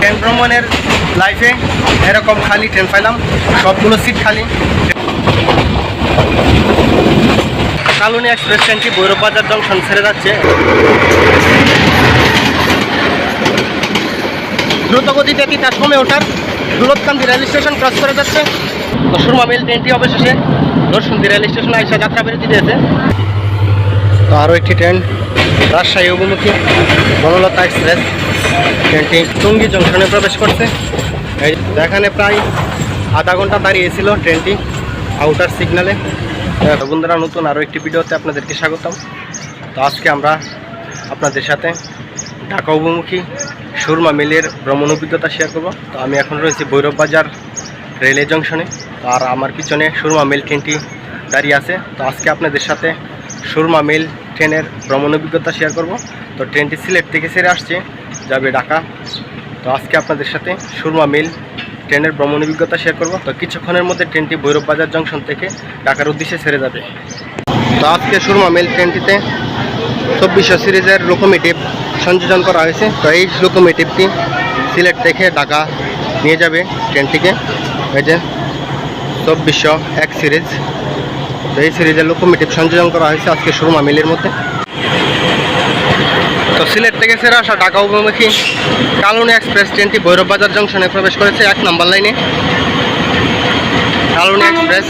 Train ভ্রমণের লাইফে এরকম খালি ট্রেন পাইলাম। সবগুলো সিট খালি। কালুনি এক্সপ্রেস ট্রেনটি ভৈরব বাজার জংশন ছেড়ে যাচ্ছে। দ্রুত গতিতে তিতাস কমে ওঠার দুলতকান্দি রেল স্টেশন ক্রস করে যাচ্ছে। সুরমা মিল ট্রেনটি অবশেষে দর্শন্দি রেল স্টেশনে আইসা যাত্রা বিরতি দিয়েছে। তো আরও একটি ট্রেন, রাজশাহী অভিমুখী, বনলতা এক্সপ্রেস। ট্রেনটি টুঙ্গি জংশনে প্রবেশ করছে। এখানে প্রায় আধা ঘণ্টা দাঁড়িয়েছিল ট্রেনটি আউটার সিগনালে বন্ধুরা, নতুন আরও একটি ভিডিওতে আপনাদেরকে স্বাগতম। তো আজকে আমরা আপনাদের সাথে ঢাকা অভিমুখী সুরমা মিলের ভ্রমণ অভিজ্ঞতা শেয়ার করব। তো আমি এখন রয়েছি ভৈরব বাজার রেলওয়ে জংশনে আর আমার পিছনে সুরমা মিল ট্রেনটি দাঁড়িয়ে আছে। তো আজকে আপনাদের সাথে সুরমা মিল ট্রেনের ভ্রমণ অভিজ্ঞতা শেয়ার করব। তো ট্রেনটি সিলেট থেকে সেরে আসছে, যাবে ঢাকা। তো আজকে আপনাদের সাথে সুরমা মিল ট্রেনের ভ্রমণ অভিজ্ঞতা শেয়ার করব। তো কিছুক্ষণের মধ্যে ট্রেনটি ভৈরব বাজার জংশন থেকে ঢাকার উদ্দেশ্যে ছেড়ে যাবে। তো আজকে সুরমা মিল ট্রেনটিতে চব্বিশশো সিরিজের লোকোমেটিভ সংযোজন করা হয়েছে। তো এই লোকোমেটিভটি সিলেট থেকে ঢাকা নিয়ে যাবে ট্রেনটিকে। এই যে চব্বিশশো এক সিরিজ। তো এই সিরিজের লোকোমেটিভ সংযোজন করা হয়েছে আজকে সুরমা মিলের মধ্যে। তো সিলেট থেকে সেরা আসা ঢাকা অভিমুখী কালুনি এক্সপ্রেস ট্রেনটি ভৈরব বাজার জংশনে প্রবেশ করেছে এক নম্বর লাইনে। কালুনি এক্সপ্রেস,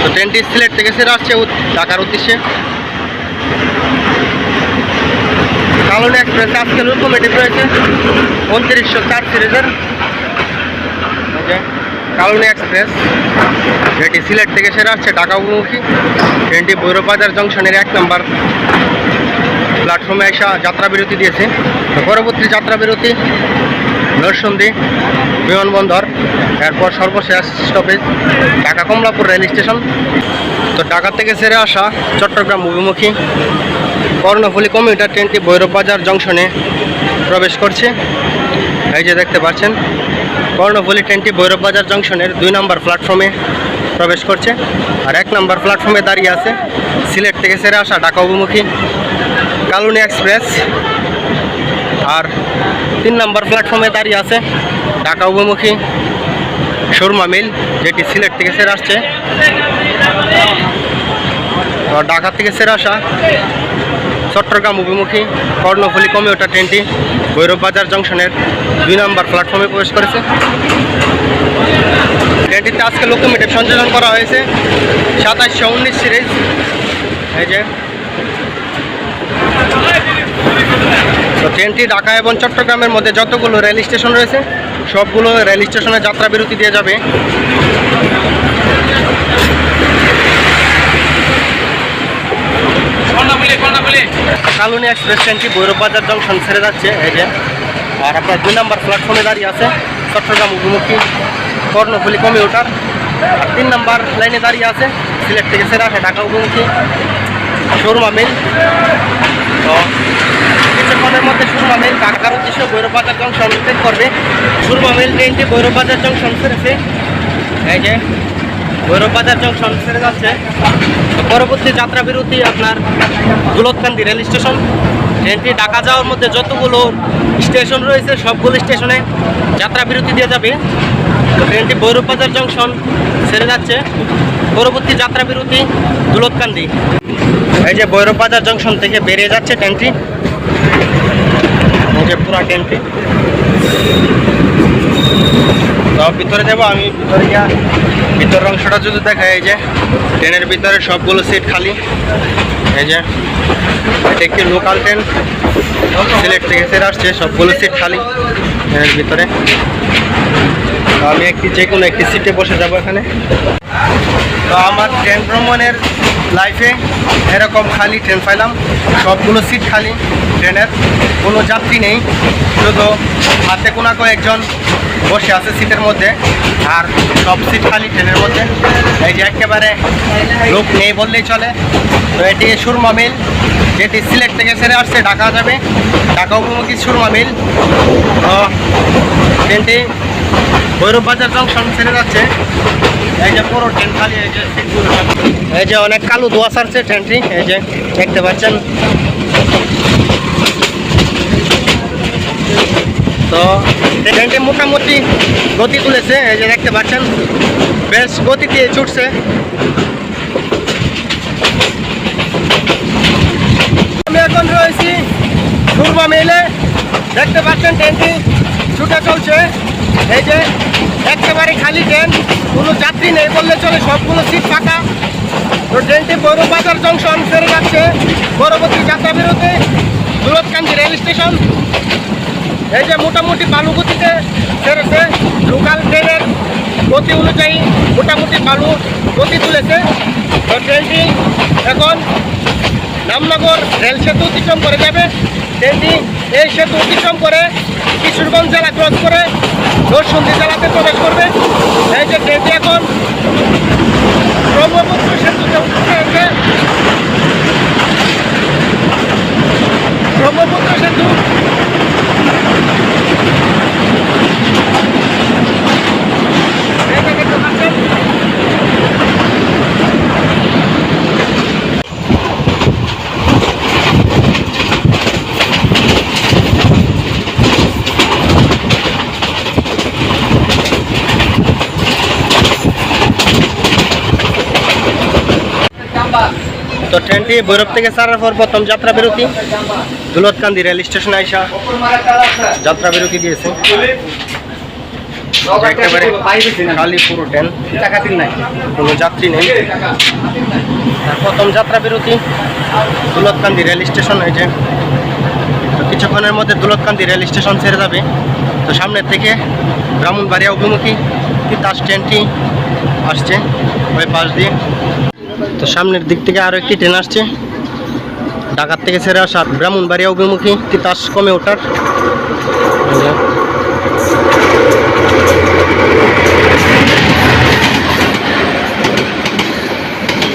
তো ট্রেনটি সিলেট থেকে সেরা আসছে ঢাকার উদ্দেশ্যে। কালুনি এক্সপ্রেস আজকে লোকোমেটিভ রয়েছে, উনত্রিশশো চার সিরিজের। কালুনি এক্সপ্রেস। যেটি সিলেট থেকে সেরে আসছে ঢাকা অভিমুখী ট্রেনটি ভৈরব বাজার জংশনের এক নম্বর প্ল্যাটফর্মে এসে যাত্রা বিরতি দিয়েছে। পরবর্তী যাত্রা বিরতি নরসন্দী বিমানবন্দর, এরপর সর্বশেষ stoppage Dhaka Kamalapur rail station. তো ঢাকা থেকে সেরে আসা চট্টগ্রাম অভিমুখী কর্ণফুলী কমিউটার ট্রেনটি ভৈরব বাজার জংশনে প্রবেশ করছে। এই যে দেখতে পাচ্ছেন কর্ণফুলী ট্রেনটি ভৈরব বাজার জংশনের দুই নম্বর প্ল্যাটফর্মে প্রবেশ করছে। আর এক নম্বর প্ল্যাটফর্মে দাঁড়িয়ে আছে সিলেট থেকে সেরে আসা ঢাকা অভিমুখী কালুনি এক্সপ্রেস। আর তিন নম্বর প্ল্যাটফর্মে দাঁড়িয়ে আছে ঢাকা অভিমুখী সুরমা মিল, যেটি সিলেট থেকে সেরে আসছে। ঢাকা থেকে সেরে আসা চট্টগ্রাম অভিমুখী কর্ণফুলী কমিউটার ট্রেনটি ভৈরব বাজার জংশনের দুই নম্বর প্ল্যাটফর্মে প্রবেশ করেছে। ট্রেনটিতে আজকে লোকোমেটিভ সংযোজন করা হয়েছে। সাতাশশো উনিশ সিরিজ। এই যে। তো ট্রেনটি ঢাকা এবং চট্টগ্রামের মধ্যে যতগুলো রেল স্টেশন রয়েছে, সবগুলো রেল স্টেশনে যাত্রা বিরতি দিয়ে যাবে। কালুনি এক্সপ্রেস ট্রেনটি বাজার জংশন ছেড়ে যাচ্ছে, এই যে। আর আপনার দুই নম্বর প্ল্যাটফর্মে দাঁড়িয়ে আছে, চট্টগ্রাম অভিমুখী কর্ণফুলী কমিউটার আর তিন নম্বর লাইনে দাঁড়িয়ে আছে, সিলেট থেকে ছেড়ে আসে ঢাকা অভিমুখী শোরুমা মিল তো কিছুক্ষণের মধ্যে সুরমা মিল ঢাকার উদ্দেশ্যে বাজার জংশন করবে। সুরমা মিল ট্রেনটি বাজার জংশন ছেড়েছে। এই যে ভৈরব বাজার জংশন ছেড়ে যাচ্ছে। পরবর্তী যাত্রা বিরতি আপনার দুলতকান্দি রেল স্টেশন। ট্রেনটি ঢাকা যাওয়ার মধ্যে যতগুলো স্টেশন রয়েছে, সবগুলো স্টেশনে যাত্রা বিরতি দিয়ে যাবে। ট্রেনটি ভৈরব বাজার জংশন ছেড়ে যাচ্ছে। পরবর্তী যাত্রা বিরতি দুলতকান্দি এই যে ভৈরব বাজার জংশন থেকে বেরিয়ে যাচ্ছে ট্রেনটি। এই যে পুরা ট্রেনটি। তো ভিতরে যাব, আমি ভিতরে গিয়া ভিতরের অংশটা যদি দেখা এই যে ট্রেনের ভিতরে সবগুলো সিট খালি। এই যে, এটা একটি লোকাল ট্রেন সিলেট থেকে ছেড়ে আসছে, সবগুলো সিট খালি ট্রেনের ভিতরে। আমি একটি যে কোনো একটি সিটে বসে যাব এখানে। তো আমার ট্রেন ভ্রমণের লাইফে এরকম খালি ট্রেন পাইলাম। সবগুলো সিট খালি ট্রেনের কোনো যাত্রী নেই। শুধু হাতে কোনা কয়েকজন বসে আছে সিটের মধ্যে, আর সব সিট খালি ট্রেনের মধ্যে। এই যে একেবারে লোক নেই বললেই চলে। তো এটি সুরমা মিল, যেটি সিলেট থেকে ছেড়ে আসছে, ঢাকা যাবে। ঢাকা অভিমুখী সুরমা মিল। তো ট্রেনটি ভৈরব বাজার জংশন ছেড়ে যাচ্ছে। এই যে পুরো ট্রেন খালি, এই যে এই যে অনেক কালো দোয়া ছাড়ছে ট্রেনটি, এই যে দেখতে পাচ্ছেন। তো ট্রেনটি মোটামুটি গতি তুলেছে, এই যে দেখতে পাচ্ছেন, বেশ গতি দিয়ে ছুটছে। আমি এখন রয়েছি পূর্ব মেলে, দেখতে পাচ্ছেন ট্রেনটি ছুটে চলছে। এই যে একেবারে খালি ট্রেন, কোনো যাত্রী নেই বললে চলে, সবগুলো সিট ফাঁকা। তো ট্রেনটি বড়বাজার জংশন ছেড়ে যাচ্ছে পরবর্তী যাত্রা বিরতি দূরৎকান্তি রেল স্টেশন। এই যে মোটামুটি বালু গতিতে ছেড়েছে লোকাল ট্রেনের গতি অনুযায়ী মোটামুটি বালু গতি তুলেছে। তো ট্রেনটি এখন রামনগর রেল সেতু অতিক্রম করে যাবে। ট্রেনটি এই সেতু অতিক্রম করে কিশোরগঞ্জ জেলা ক্রস করে দর্শন্দি জেলাতে প্রবেশ করবে। এই যে ট্রেনটি এখন ব্রহ্মপুত্র সেতুতে উঠছে ব্রহ্মপুত্র সেতু এই যে দেখতে পাচ্ছেন তো ট্রেনটি ভৈরব থেকে ছাড়ার পর প্রথম যাত্রা বিরতি। দুলতকান্দি রেল স্টেশনে আইসা যাত্রা বিরতি দিয়েছে। একেবারে কোনো যাত্রী নেই। প্রথম যাত্রা বিরতি দুলতকান্দি রেল স্টেশন হয়েছে তো কিছুক্ষণের মধ্যে দুলতকান্দি রেল স্টেশন ছেড়ে যাবে। তো সামনের থেকে ব্রাহ্মণবাড়িয়া অভিমুখী তিতাস ট্রেনটি আসছে ওই পাশ দিয়ে। তো সামনের দিক থেকে আরও একটি ট্রেন আসছে। ঢাকার থেকে ছেড়ে আসা ব্রাহ্মণবাড়িয়া অভিমুখী তিতাস কমে ওঠার?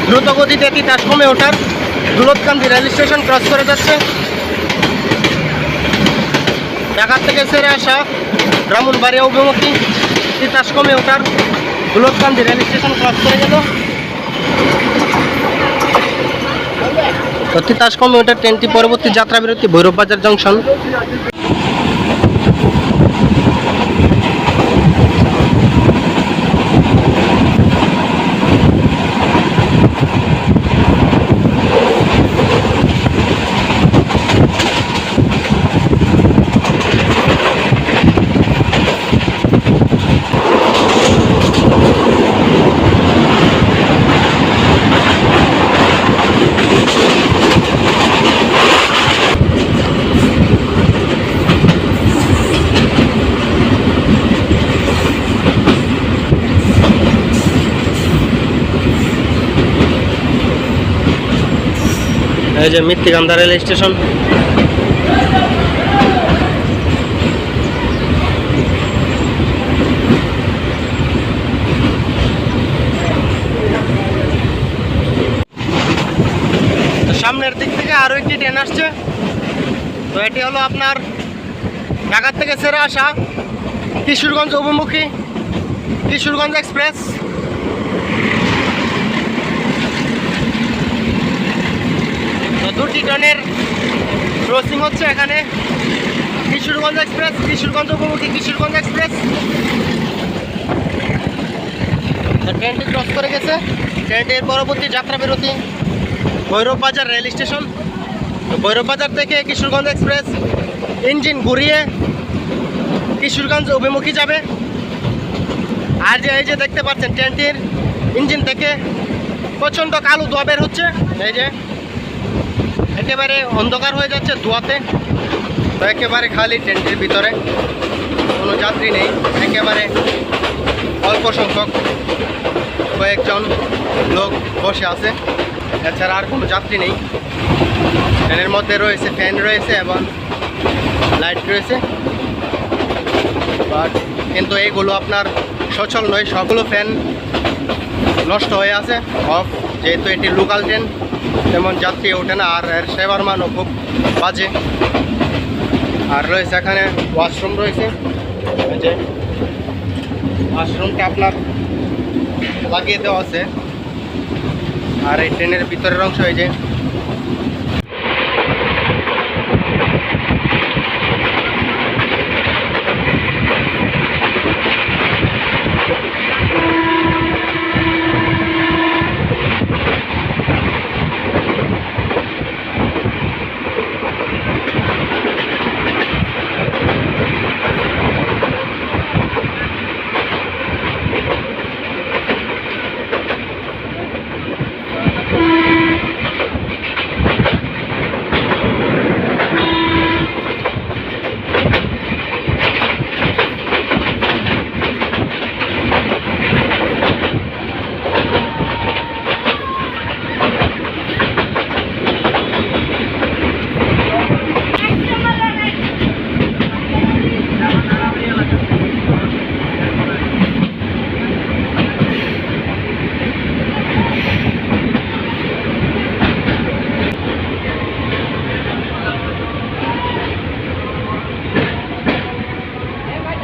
এই যে। দ্রুত গতিতে তিতাস কমে ওঠার দুলতকান্দি রেল স্টেশন ক্রস করে যাচ্ছে ঢাকার থেকে সেরে আসা ব্রাহ্মণবাড়িয়া অভিমুখী তিতাস কমে ওঠার দুলতকান্দি রেল স্টেশন ক্রস করে গেল তো তিতাস কমে ওঠার ট্রেনটি পরবর্তী যাত্রা বিরতি ভৈরব বাজার জংশন যে মৃত্তিকান্দা রেল স্টেশন। সামনের দিক থেকে আরও একটি ট্রেন আসছে। তো এটি হলো আপনার ঢাকার থেকে ছেড়ে আসা কিশোরগঞ্জ অভিমুখী কিশোরগঞ্জ এক্সপ্রেস। দুটি ট্রেনের ক্রসিং হচ্ছে এখানে। কিশোরগঞ্জ এক্সপ্রেস, কিশোরগঞ্জ উপমুখী, কিশোরগঞ্জ এক্সপ্রেস। ট্রেনটি ক্রস করে গেছে। ট্রেনটির পরবর্তী যাত্রা বিরতি। ভৈরব বাজার রেল স্টেশন। ভৈরব বাজার থেকে কিশোরগঞ্জ এক্সপ্রেস। ইঞ্জিন ঘুরিয়ে কিশোরগঞ্জ অভিমুখী যাবে। আর যে এই যে দেখতে পাচ্ছেন ট্রেনটির ইঞ্জিন থেকে প্রচণ্ড কালো ধোয়া বের হচ্ছে। এই যে একেবারে অন্ধকার হয়ে যাচ্ছে ধোয়াতে। তো একেবারে খালি ট্রেনটির ভিতরে। কোনো যাত্রী নেই, একেবারে অল্প সংখ্যক কয়েকজন লোক বসে আছে। এছাড়া আর কোনো যাত্রী নেই। ট্রেনের মধ্যে রয়েছে, ফ্যান রয়েছে এবং লাইট রয়েছে। বাট কিন্তু এইগুলো আপনার সচল নয়, সবগুলো ফ্যান নষ্ট হয়ে আছে। অফ, যেহেতু এটি লোকাল ট্রেন তেমন যাত্রী ওঠে না, আর এর সেবার মানও খুব বাজে। আর রয়েছে এখানে ওয়াশরুম রয়েছে। যে ওয়াশরুমটা আপনার লাগিয়ে দেওয়া আছে। আর এই ট্রেনের ভিতরের অংশ এই যে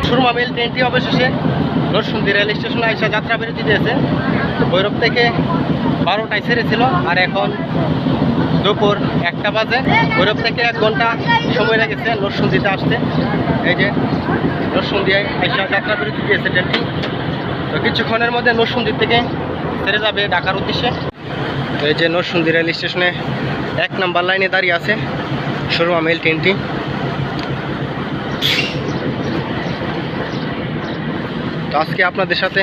সুরমা মেল ট্রেনটি অবশেষে নরসুন্দি রেল স্টেশনে আইসা যাত্রা বিরতি দিয়েছে। ভৈরব থেকে বারোটায় ছেড়েছিল আর এখন দুপুর একটা বাজে। ভৈরব থেকে এক ঘণ্টা সময় লেগেছে নরসুন্দিতে আসতে। এই যে নরসুন্দিয়ায় আইসা যাত্রা বিরতি দিয়েছে ট্রেনটি। তো কিছুক্ষণের মধ্যে নরসুন্দির থেকে ছেড়ে যাবে ঢাকার উদ্দেশ্যে। এই যে নরসুন্দি রেল স্টেশনে এক নাম্বার লাইনে দাঁড়িয়ে আছে সুরমা মেল ট্রেনটি। আজকে আপনাদের সাথে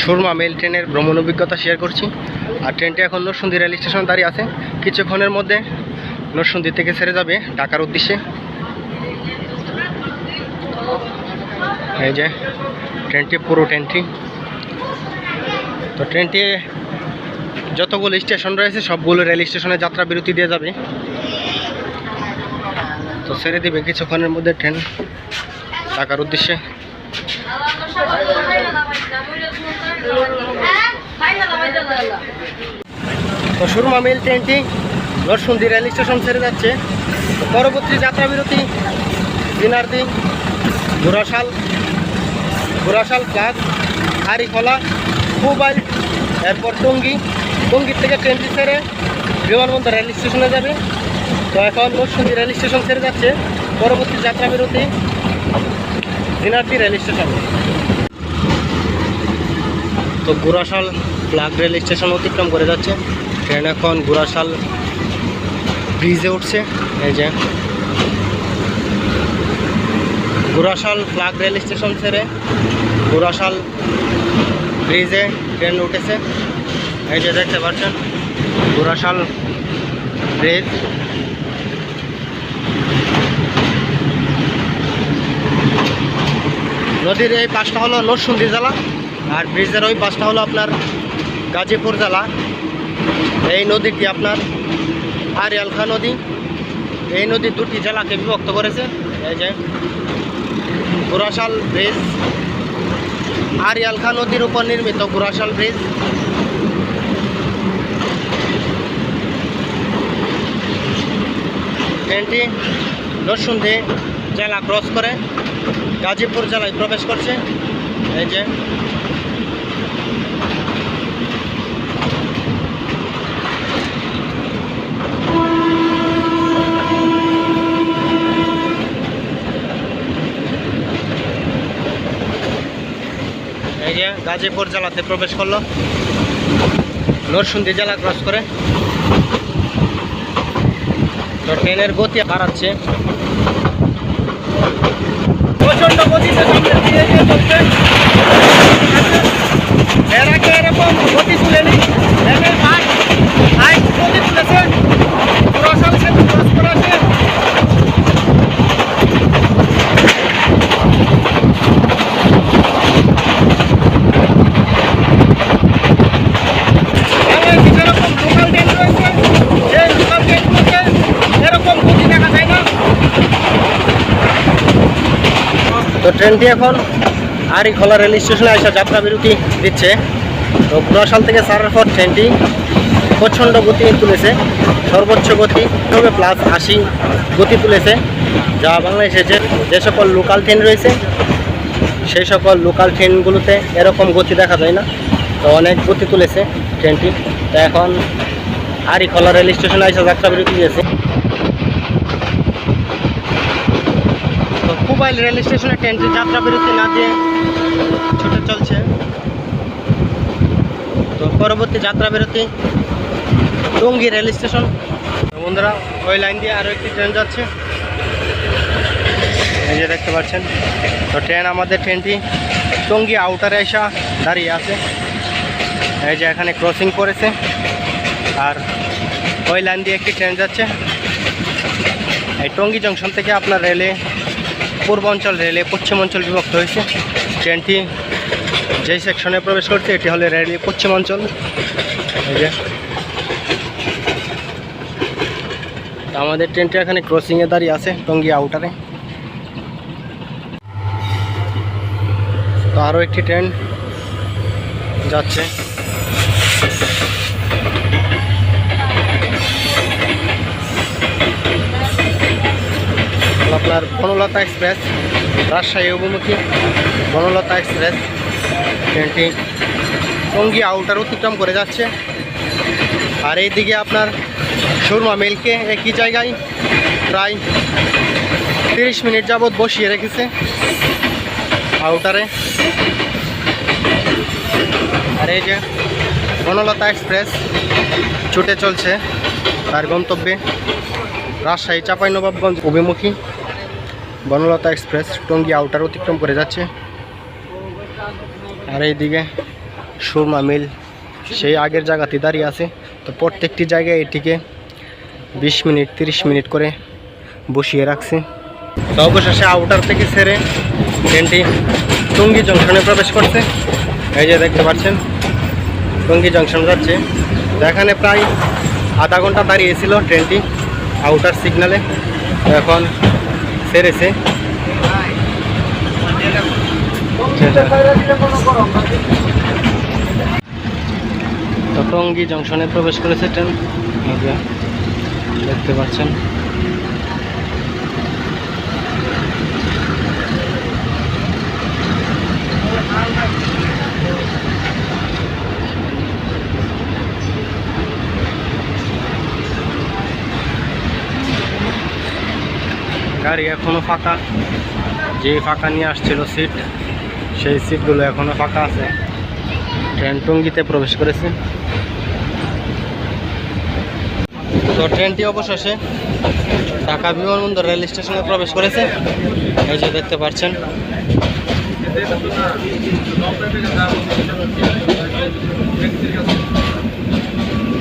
সুরমা মেল ট্রেনের ভ্রমণ অভিজ্ঞতা শেয়ার করছি। আর ট্রেনটি এখন নরসুন্দি রেল স্টেশন দাঁড়িয়ে আছে। কিছুক্ষণের মধ্যে নরসুন্দি থেকে ছেড়ে যাবে ঢাকার উদ্দেশ্যে। এই যে, ট্রেনটি পুরো ট্রেনটি। তো ট্রেনটি যতগুলো স্টেশন রয়েছে, সবগুলো রেল স্টেশনে যাত্রা বিরতি দিয়ে যাবে। তো ছেড়ে দেবে কিছুক্ষণের মধ্যে ট্রেন ঢাকার উদ্দেশ্যে। সুরমা মেল ট্রেনটি নরসুন্দি রেল স্টেশন ছেড়ে যাচ্ছে। পরবর্তী যাত্রা বিরতি দিনারদি ঘোড়াশাল ঘোড়াশাল প্লাস হারিখোলা মোবাইল এরপর টঙ্গি। টঙ্গির থেকে ট্রেনটি ছেড়ে বিমানবন্দর রেল স্টেশনে যাবে। তো এখন নরসুন্দি রেল স্টেশন ছেড়ে যাচ্ছে। পরবর্তী যাত্রা বিরতি রেল স্টেশন। তো গুরাশাল প্লাগ রেল স্টেশন অতিক্রম করে যাচ্ছে। ট্রেন এখন গুরাশাল ব্রিজে উঠছে। এই যে। গুরাশাল প্লাগ রেল স্টেশন ছেড়ে গুরাশাল ব্রিজে ট্রেন উঠেছে। এই যে দেখতে পাচ্ছেন গুরাশাল ব্রিজ নদীর এই পাশটা হলো নরসুন্দি জেলা, আর ব্রিজের ওই পাশটা হলো আপনার গাজীপুর জেলা। এই নদীটি আপনার আরিয়ালখা নদী। এই নদী দুটি জেলাকে বিভক্ত করেছে। এই যে গুরাশাল ব্রিজ আরিয়ালখা নদীর উপর নির্মিত গুরাশাল ব্রিজ। ট্রেনটি নরসুন্দি জেলা ক্রস করে। গাজীপুর জেলায় প্রবেশ করছে। এই যে। গাজীপুর জেলাতে প্রবেশ করল। নরসুন্দি জেলা ক্রস করে। তো ট্রেনের গতি বাড়াচ্ছে প্রচণ্ড গতিতে সামনের দিকে এগিয়ে চলছে এর আগে এরকম ক্ষতি তুলেনি একের পাঁচ হাই গতি তুলেছে পুরসল সেতু ক্রস করেছে বাংলাদেশে যেরকম লোকাল ট্রেন রয়েছে সেই লোকাল ট্রেনগুলোতে এরকম গতি দেখা যায় না ট্রেনটি এখন আরিখোলা রেল স্টেশনে আসা যাত্রা বিরতি দিচ্ছে। তো কুড়াশাল থেকে ছাড়ার পর ট্রেনটি প্রচণ্ড গতি তুলেছে, সর্বোচ্চ গতি তবে প্লাস আশি গতি তুলেছে, যা বাংলাদেশে যে যে সকল লোকাল ট্রেন রয়েছে, সেই সকল লোকাল ট্রেনগুলোতে এরকম গতি দেখা যায় না। তো অনেক গতি তুলেছে ট্রেনটি। তো এখন আরিখলা রেল স্টেশনে এসে যাত্রা বিরতি দিয়েছে তো মোবাইল রেল স্টেশনে ট্রেনটি যাত্রা বিরতি না দিয়ে ছুটে চলছে। তো পরবর্তী যাত্রা বিরতি টঙ্গী রেল স্টেশন। বন্ধুরা, ওই লাইন দিয়ে আরও একটি ট্রেন যাচ্ছে। এই যে দেখতে পাচ্ছেন, তো ট্রেন আমাদের ট্রেনটি টঙ্গি আউটারে এসা দাঁড়িয়ে আছে। এই যে এখানে ক্রসিং করেছে। আর ওই লাইন দিয়ে একটি ট্রেন যাচ্ছে। এই টঙ্গি জংশন থেকে আপনার রেলে পূর্বাঞ্চল রেলে পশ্চিমাঞ্চল বিভক্ত হয়েছে। ট্রেনটি যেই সেকশনে প্রবেশ করছে, এটি হলো রেলে পশ্চিমাঞ্চল আমাদের ট্রেনটি এখানে ক্রসিংয়ে দাঁড়িয়ে আছে, টঙ্গী আউটারে তো আরও একটি ট্রেন যাচ্ছে। আপনার বনলতা এক্সপ্রেস, রাজশাহী অভিমুখী, বনলতা এক্সপ্রেস, ট্রেনটি টঙ্গী আউটার অতিক্রম করে যাচ্ছে। আর এইদিকে আপনার সুরমা মিলকে একই জায়গায় প্রায় তিরিশ মিনিট যাবৎ বসিয়ে রেখেছে আউটারে। আর এই যে বনলতা এক্সপ্রেস ছুটে চলছে তার গন্তব্যে রাজশাহী চাঁপাইনবাবগঞ্জ অভিমুখী। বনলতা এক্সপ্রেস, টঙ্গী আউটার অতিক্রম করে যাচ্ছে। আর এইদিকে সুরমা মিল, সেই আগের জায়গাতে দাঁড়িয়ে আছে। তো প্রত্যেকটি জায়গায় এটিকে বিশ মিনিট, তিরিশ মিনিট করে বসিয়ে রাখছে। তো অবশেষে আউটার থেকে সেরে ট্রেনটি টঙ্গী জংশনে প্রবেশ করছে। এই যে দেখতে পাচ্ছেন, টঙ্গী জংশন যাচ্ছে। এখানে প্রায় আধা ঘণ্টা দাঁড়িয়েছিল ট্রেনটি আউটার সিগনালে এখন সেরেছে টঙ্গী জংশনে প্রবেশ করেছে ট্রেন। দেখতে পাচ্ছেন। গাড়ি এখনও ফাঁকা। যে ফাঁকা নিয়ে আসছিল সিট সেই সিটগুলো এখনও ফাঁকা আছে। ট্রেন টঙ্গিতে প্রবেশ করেছে। তো ট্রেনটি অবশেষে ঢাকা বিমানবন্দর রেল স্টেশনে প্রবেশ করেছে। এই যে দেখতে পাচ্ছেন।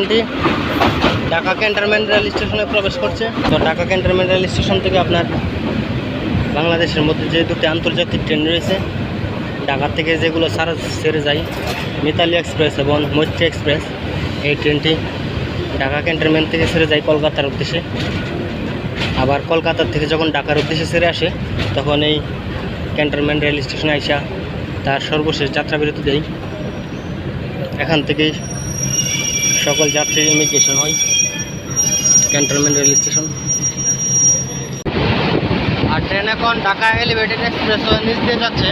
ট্রেনটি ঢাকা ক্যান্টনমেন্ট রেল স্টেশনে প্রবেশ করছে। তো ঢাকা ক্যান্টনমেন্ট রেল স্টেশন থেকে আপনার বাংলাদেশের মধ্যে যে দুটি আন্তর্জাতিক ট্রেন রয়েছে, ঢাকা থেকে যেগুলো সারা সেরে যায়, মিতালি এক্সপ্রেস এবং মৈত্রী এক্সপ্রেস, এই ট্রেনটি ঢাকা ক্যান্টনমেন্ট থেকে সেরে যায় কলকাতার উদ্দেশ্যে। আবার কলকাতার থেকে যখন ঢাকার উদ্দেশ্যে সেরে আসে, তখন এই ক্যান্টনমেন্ট রেল স্টেশনে আইসা তার সর্বশেষ যাত্রা বিরতি দেয়। এখান থেকেই সকল যাত্রীর ইমিগ্রেশন হয়। Cantonment rail station. আর ট্রেন এখন ঢাকা এলিভেটেড এক্সপ্রেস নিচ দিয়ে যাচ্ছে।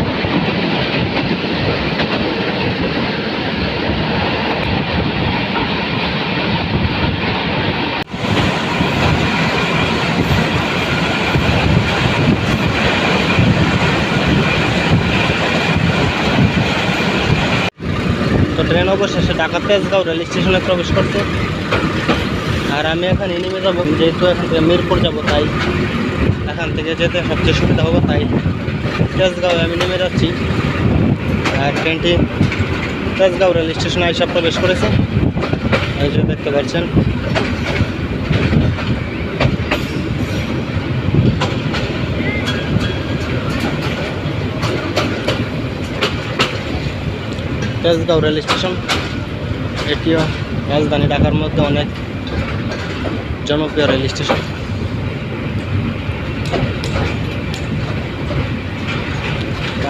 ট্রেন অবশেষে ঢাকা তেজগাঁও রেল স্টেশনে প্রবেশ করছে। আর আমি এখন নেমে যাব, যেহেতু এখান থেকে মিরপুর যাব, তাই এখান থেকে যেতে সবচেয়ে সুবিধা হব, তাই তেজগাঁও আমি নেমে যাচ্ছি। আর ট্রেনটি তেজগাঁও রেল স্টেশনে এসে প্রবেশ করেছে। এই যে দেখতে পাচ্ছেন তেজগাঁও রেল স্টেশন। এটিও রাজধানী ঢাকার মধ্যে অনেক জনপ্রিয় রেল স্টেশন।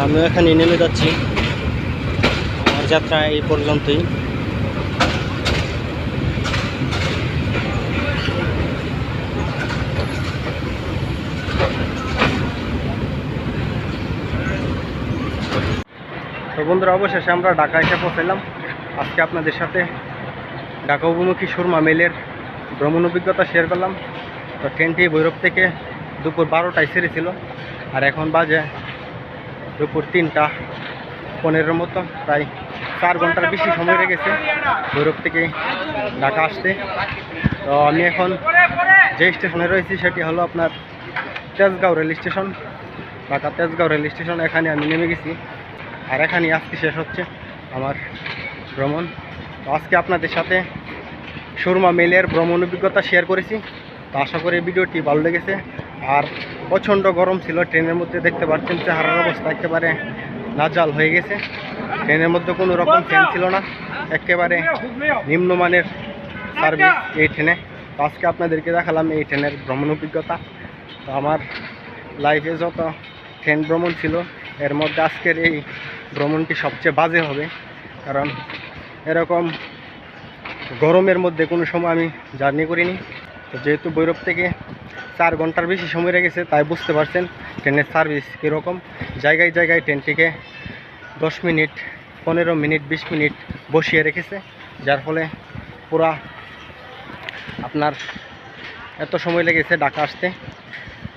আমিও এখানে নেমে যাচ্ছি। আমার যাত্রা এই পর্যন্তই। বন্ধুরা, অবশেষে আমরা ঢাকা এসে পৌঁছালাম আজকে আপনাদের সাথে ঢাকা অভিমুখী সুরমা মেলের ভ্রমণ অভিজ্ঞতা শেয়ার করলাম। তো ট্রেনটি ভৈরব থেকে দুপুর বারোটায় ছেড়েছিল আর এখন বাজে দুপুর তিনটা পনেরোর মতো, প্রায় চার ঘণ্টার বেশি সময় লেগেছে ভৈরব থেকে ঢাকা আসতে। তো আমি এখন যে স্টেশনে রয়েছি সেটি হলো আপনার Tejgaon rail station. Dhaka Tejgaon rail station, এখানে আমি নেমে গেছি। আর এখানে আজকে শেষ হচ্ছে আমার ভ্রমণ। আজকে আপনাদের সাথে সুরমা মেলের ভ্রমণ অভিজ্ঞতা শেয়ার করেছি। তো আশা করি ভিডিওটি ভালো লেগেছে। আর প্রচণ্ড গরম ছিল, ট্রেনের মধ্যে দেখতে পাচ্ছেন চেহারার অবস্থা একেবারে নাজাল হয়ে গেছে। ট্রেনের মধ্যে কোনো রকম ফ্যান ছিল না, একেবারে নিম্নমানের সার্ভিস এই ট্রেনে তো আজকে আপনাদেরকে দেখালাম এই ট্রেনের ভ্রমণ অভিজ্ঞতা। তো আমার লাইফে যত ট্রেন ভ্রমণ ছিল, এর মধ্যে আজকের এই ভ্রমণটি সবচেয়ে বাজে হবে। কারণ এরকম গরমের মধ্যে কোনো সময় আমি জার্নি করিনি। তো যেহেতু বৈরব থেকে চার ঘণ্টার বেশি সময় লেগেছে, তাই বুঝতে পারছেন ট্রেনের সার্ভিস কীরকম। জায়গায় জায়গায় ট্রেনটিকে দশ মিনিট, পনেরো মিনিট, বিশ মিনিট বসিয়ে রেখেছে। যার ফলে পুরা আপনার এত সময় লেগেছে ঢাকা আসতে।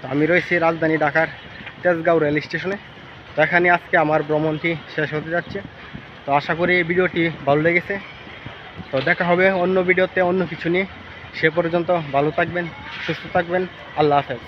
তো আমি রয়েছি রাজধানী ঢাকার তেজগাঁও রেল স্টেশনে। তো এখানে আজকে আমার ভ্রমণটি শেষ হতে যাচ্ছে। তো আশা করি এই ভিডিওটি ভালো লেগেছে। তো দেখা হবে অন্য ভিডিওতে অন্য কিছু নিয়ে। সে পর্যন্ত ভালো থাকবেন, সুস্থ থাকবেন। আল্লাহ হাফেজ।